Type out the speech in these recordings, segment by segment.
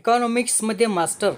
इकॉनॉमिक्समध्ये master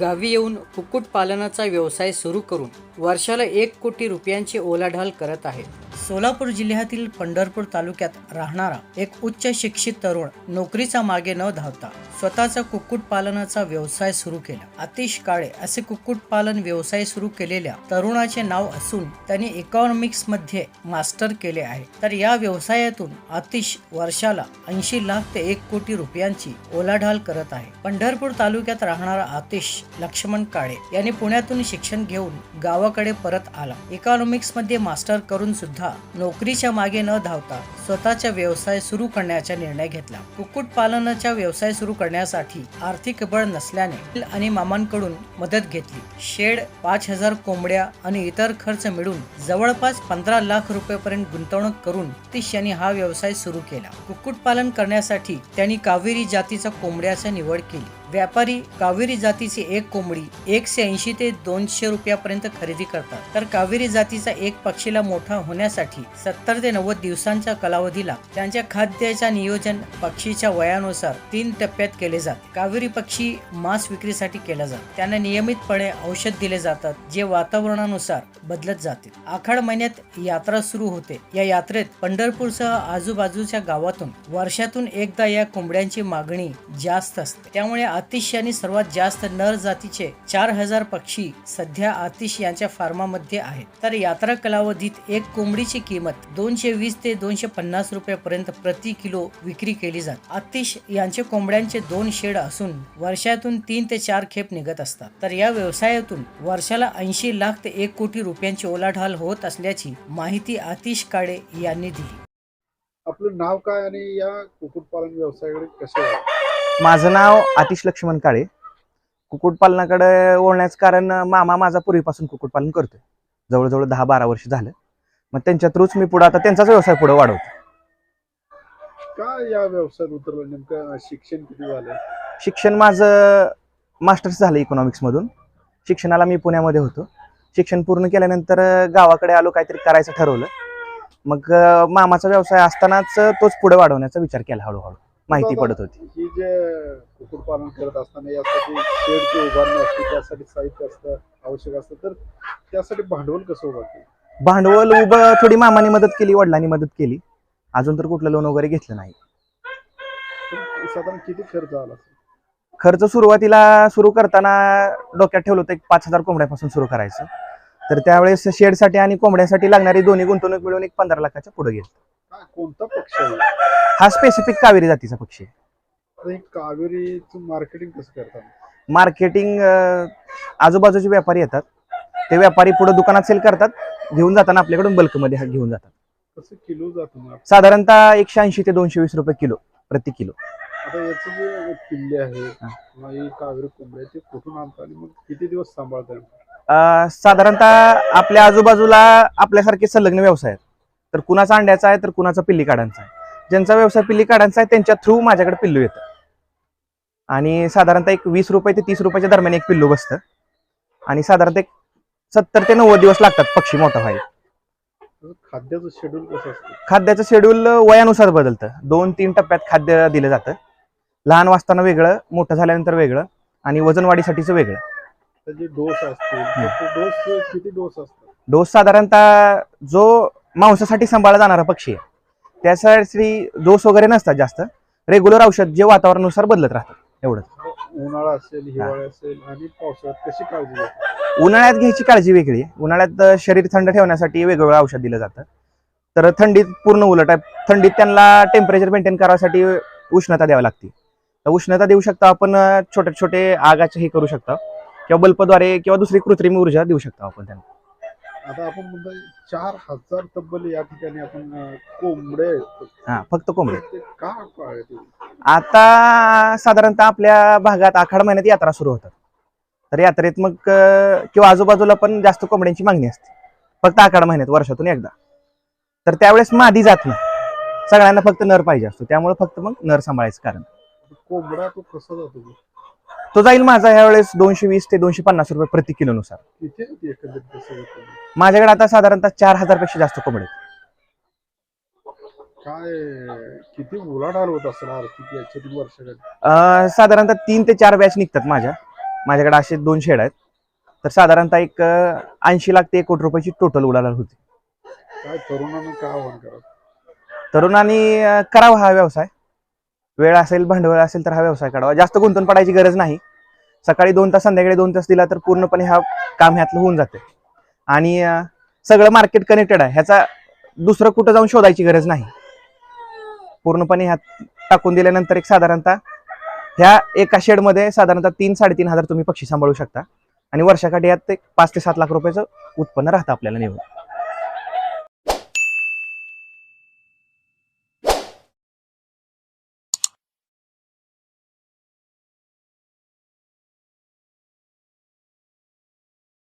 गावी येऊन कुक्कुटपालनाचा व्यवसाय सुरू करून वर्षाला एक कोटी रुपयांची ओलाढाल करत आहे सोलापूर जिल्ह्यातील पंढरपूर तालुक्यात राहणारा एक उच्च शिक्षित तरुण नोकरीचा मागे न धावता स्वतःचा कुक्कुटपालनाचा व्यवसाय सुरू केला. आतिश काळे असे कुक्कुटपालन व्यवसाय सुरू केलेल्या तरुणाचे नाव असून त्यांनी इकॉनॉमिक्समध्ये मास्टर केले आहे. तर या व्यवसायातून आतिश वर्षाला ऐंशी लाख ते एक कोटी रुपयांची ओलाढाल करत आहे. पंढरपूर तालुक्यात राहणारा आतिश लक्ष्मण काळे यांनी पुण्यातून शिक्षण घेऊन गावाकडे परत आला. इकॉनॉमिक्समध्ये मास्टर करून सुद्धा नोकरीच्या मागे न धावता स्वतःचा व्यवसाय सुरू करण्याचा निर्णय घेतला. कुक्कुटपालनाचा व्यवसाय सुरू करण्यासाठी आर्थिक बळ नसल्याने आणि मामांकडून मदत घेतली. शेड पाच हजार कोंबड्या आणि इतर खर्च मिळून जवळपास पंधरा लाख रुपयेपर्यंत गुंतवणूक करून तिश यांनी हा व्यवसाय सुरू केला. कुक्कुटपालन करण्यासाठी त्यांनी कावेरी जातीचा कोंबड्याची निवड केली. व्यापारी कावेरी जातीची एक कोंबडी एकशे ऐंशी ते दोनशे रुपयापर्यंत खरेदी करतात. तर कावेरी जातीचा एक पक्षीला मोठा होण्यासाठी सत्तर ते नव्वद दिवसांच्या कालावधीला त्यांच्या खाद्याच्या नियोजन पक्षीच्या वयानुसार तीन टप्प्यात केले जाते. कावेरी पक्षी मांस विक्रीसाठी केला जातो त्यांना नियमितपणे औषध दिले जातात जे वातावरणानुसार बदलत जाते. आखाड महिन्यात यात्रा सुरू होते. या यात्रेत पंढरपूरसह आजूबाजूच्या गावातून वर्षातून एकदा या कोंबड्यांची मागणी जास्त असते. त्यामुळे आतिश यांनी सर्वात जास्त नर जातीचे चार हजार पक्षी सध्या आतिश यांच्या फार्मामध्ये आहेत. तर यात्रा कालावधीत एक कोंबडीची किंमत दोनशे वीस ते दोनशे पन्नास रुपयापर्यंत प्रति किलो विक्री केली जाते. आतिश यांचे कोंबड्यांचे दोन शेड असून वर्षातून तीन ते चार खेप निघत असतात. तर या व्यवसायातून वर्षाला ऐंशी लाख ते एक कोटी रुपयांची ओलाढाल होत असल्याची माहिती आतिश काळे यांनी दिली. आपलं नाव काय आणि या कुक्कुटपालन व्यवसायाकडे कसे आहे माझं नाव आतिश लक्ष्मण काळे. कुक्कुटपालनाकडे वळण्याचं कारण मामा माझा पूर्वीपासून कुक्कुटपालन करतोय. जवळजवळ दहा बारा वर्ष झालं. मग त्यांच्या थ्रूच मी पुढे आता त्यांचाच व्यवसाय पुढे वाढवतो का या व्यवसायात उतरलं नेमकं? शिक्षण किती झालंय? शिक्षण माझं मास्टर्स झालं इकॉनॉमिक्समधून शिक्षणाला मी पुण्यामध्ये होतो. शिक्षण पूर्ण केल्यानंतर गावाकडे आलो काहीतरी करायचं ठरवलं. मग मामाचा व्यवसाय असतानाच तोच पुढे वाढवण्याचा विचार केला हळूहळू. माहिती पडत होती. ही जे कुक्कुटपालन करत असताना यासाठी शेडची उभारणी असते त्यासाठी साहित्य असतं आवश्यक असतं तर त्यासाठी भांडवल कसं उभं केलं? भांडवल उभं थोडी मामाने मदत केली वडिलांनी मदत केली. अजून तर कुठलं लोन वगैरे घेतलं नाही. तर साधारण किती खर्च आला असेल? खर्च सुरुवातीला सुरू करताना डोक्यात ठेवलं होतं एक पाच हजार कोंबड्यापासून सुरू करायचं. तर त्यावेळेस शेडसाठी आणि कोंबड्यासाठी लागणारी दोन्ही गुंतवणूक मिळून एक पंधरा लाखाच्या पुढे गेली. काय कोणता पक्ष आहे? हा स्पेसिफिक कावेरी जातीचा पक्षी आहे. आता हे कावेरीचं मार्केटिंग कसं करतात? मार्केटिंग आजूबाजूचे व्यापारी येतात. ते व्यापारी पुढे दुकानात सेल करतात. घेऊन जाताना आपल्याकडून बल्कमध्ये हा घेऊन जातात. कसं किलो जातं मग साधारणतः एकशे ऐंशी ते दोनशे वीस रुपये किलो प्रति किलो. आता याचं जे पिल्ले आहे हा. किंवा ही कावेरी कोंबडी आहे, ते कुठून आणतात आणि मग किती दिवस सांभाळतात? अं, साधारणतः आपल्या आजूबाजूला आपल्यासारखे संलग्न व्यवसाय आहेत. तर कुणाचा अंड्याचा आहे तर कुणाचा पिल्ली काढांचा आहे. ज्यांचा व्यवसाय पिल्ली काढांचा आहे त्यांच्या थ्रू माझ्याकडे पिल्लू येतं. आणि साधारणतः एक वीस रुपये ते तीस रुपयाच्या दरम्यान एक पिल्लू बसतं. आणि साधारणतः एक सत्तर ते नव्वद दिवस लागतात पक्षी मोठा व्हायला. खाद्याचं शेड्यूल कसं असतं? खाद्याचं शेड्यूल वयानुसार बदलतं. दोन तीन टप्प्यात खाद्य दिलं जातं. लहान वाजताना वेगळं मोठं झाल्यानंतर वेगळं आणि वजन वाढीसाठीचं वेगळं. त्याचे डोस असतील तर ते डोस किती डोस असतात? डोस साधारणतः जो मांसासाठी सांभाळला जाणारा पक्षी आहे. त्यासाठी डोस वगैरे नसतात जास्त. रेग्युलर औषध जे वातावरणानुसार बदलत राहतात. एवढंच. उन्हाळा असेल हिवाळा असेल आणि पावसाळ्यात कशी काळजी घ्यायची उन्हाळ्यात घ्यायची काळजी वेगळी. आहे उन्हाळ्यात अं, शरीर थंड ठेवण्यासाठी वेगवेगळं औषध दिलं जातं. तर थंडीत पूर्ण उलट आहे. थंडीत त्यांना टेम्परेचर मेंटेन करायसाठी उष्णता द्यावी लागते. तर उष्णता देऊ शकता आपण अं, छोटे छोटे आगाचे हे करू शकता. किंवा बल्बद्वारे किंवा दुसरी कृत्रिम ऊर्जा देऊ शकता आपण त्यांना. आता आपण म्हणतो चार हजार तब्बल या ठिकाणी आपण अं, कोंबडे आहेत. हा फक्त कोंबडी. ते का पाळते आता साधारणतः आपल्या भागात आखाड महिन्यात यात्रा सुरू होतात. तर यात्रेत मग अं, किंवा आजूबाजूला पण जास्त कोंबड्यांची मागणी असते. फक्त आखाड महिन्यात वर्षातून एकदा. तर त्यावेळेस मादी जात नाही. सगळ्यांना फक्त नर पाहिजे असतो. त्यामुळे फक्त मग नर सांभाळायचं कारण. कोंबडा तो कसा जातो? तो? जाईल माझा यावेळेस दोनशे वीस ते दोनशे पन्नास रुपये प्रति किलोनुसार किती आहे ती एकंदरीत कसं होतं? माझ्याकडे आता साधारणतः चार हजारपेक्षा जास्त कोंबडे आहेत. काय किती उलाढाल होत असणार किती अं, साधारणतः तीन ते चार बॅच निघतात माझ्या माझ्याकडे असे दोन शेड आहेत तर साधारणतः एक ऐंशी लाख ते एक कोटी रुपयाची टोटल उलाढाल होती काय तरुणांना काय आव्हान करा तरुणांनी अं, करावा हा व्यवसाय वेळ असेल भांडवल असेल तर हा व्यवसाय काढावा जास्त गुंतवून पडायची गरज नाही. सकाळी दोन तास संध्याकाळी दोन तास दिला तर पूर्णपणे हा काम ह्यातलं होऊन जाते. आणि सगळं मार्केट कनेक्टेड आहे. ह्याचा दुसरं कुठं जाऊन शोधायची गरज नाही. पूर्णपणे ह्यात टाकून दिल्यानंतर एक साधारणतः ह्या एका शेडमध्ये साधारणतः तीन साडेतीन हजार तुम्ही पक्षी सांभाळू शकता. आणि वर्षाकाठी यात ते पाच ते सात लाख रुपयाचं उत्पन्न राहतं आपल्याला निवडून